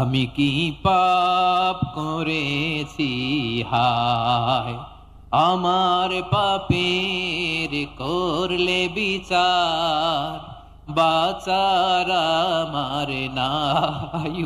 আমি কি পাপ করেছি? হায়, আমার পাপের করলে বিচার, বাচার আমার নাই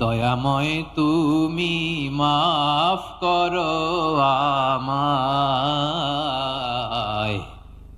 দয়াময় তুমি মাফ করো আমায়।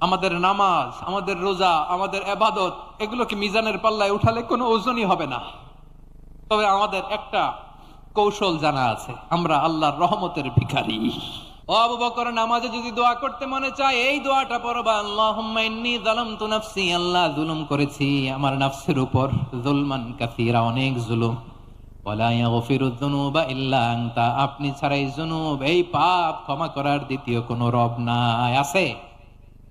আমাদের নামাজ, আমাদের রোজা, আমাদের এবাদত, এগুলোকে মিজানের পাল্লায় উঠালে কোনো ওজনই হবে না। তবে আমাদের একটা কৌশল জানা আছে, আমরা আল্লাহর রহমতের ভিখারি। আপনি ছাড়াই জুনুব, এই পাপ ক্ষমা করার দ্বিতীয় কোনো রব নাই। আছে?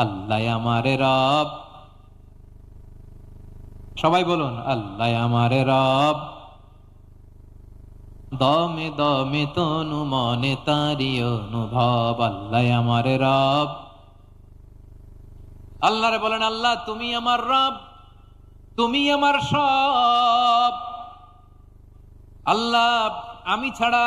আল্লাহ আমারে রব। সবাই বলুন, আল্লাহ আমারে রব। দমে দমে তনু মনে তারি অনুভব, আল্লাহ আমার রব। আল্লাহরে বলেন, আল্লাহ, তুমি আমার রব, তুমি আমার সব। আল্লাহ, আমি ছাড়া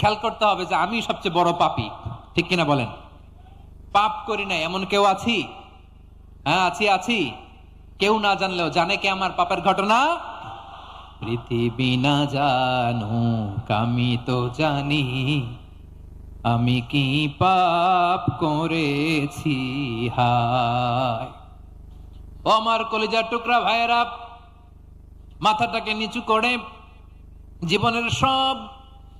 খেয়াল করতে হবে যে আমি সবচেয়ে বড় পাপি। ঠিক কিনা বলেন? পাপ করি না এমন কেউ আছি? হ্যাঁ আছি আছি। কেউ না জানলেও জানে কে আমার পাপের ঘটনা? পৃথিবী না জানুক, আমি তো জানি আমি কি পাপ করেছি, হায়। আমার কলিজার টুকরা ভাইয়েরা, মাথাটাকে নিচু করে জীবনের সব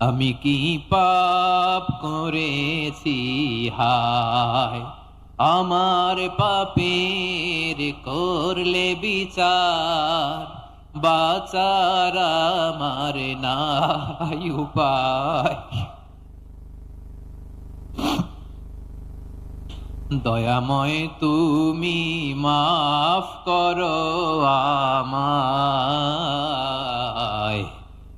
আমি কি পাপ করেছি? হায়, আমার পাপের করলে বিচার, বাচার আমার নাই উপায়। দয়াময় তুমি মাফ করো আমায়।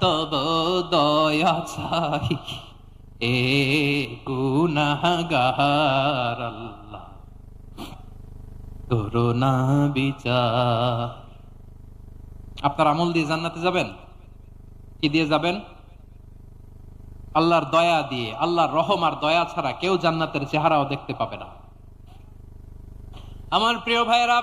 তব দয়া চাই। এ আল্লাহ। বিচার। আপনার আমল দিয়ে জান্নাতে যাবেন? কি দিয়ে যাবেন? আল্লাহর দয়া দিয়ে, আল্লাহর রহম আর দয়া ছাড়া কেউ জান্নাতের চেহারাও দেখতে পাবে না। আমার প্রিয় ভাইয়েরা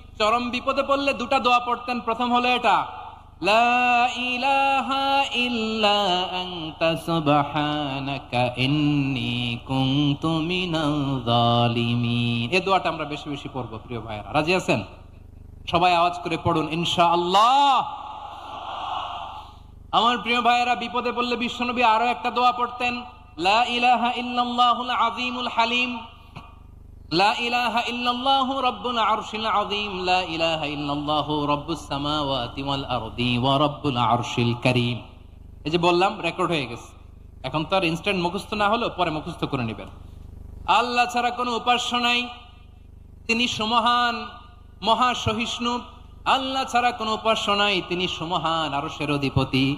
চরম বিপদে পড়লে দুটা দোয়া পড়তেন। প্রথম হলো এটা আমরা বেশি বেশি পড়ব, প্রিয় ভাইয়েরা। রাজি আছেন? সবাই আওয়াজ করে পড়ুন, ইনশাআল্লাহ। আমার প্রিয় ভাইয়েরা, বিপদে পড়লে বিশ্বনবী আরও একটা দোয়া পড়তেন, লা ইলাহা ইল্লাল্লাহুল আযীমুল হালিম। লা ইলাহা আরশিল লা ইলাহা আরশিল এই যে বললাম রেকর্ড হয়ে গেছে। এখন মুখস্থ না পরে মুখস্থ করে নেবেন। আল্লাহ ছাড়া কোনো উপাস্য নাই। তিনি সমহান, মহা সহিষ্ণু। আল্লাহ ছাড়া কোনো উপাস্য নাই। তিনি সমহান আরশের অধিপতি।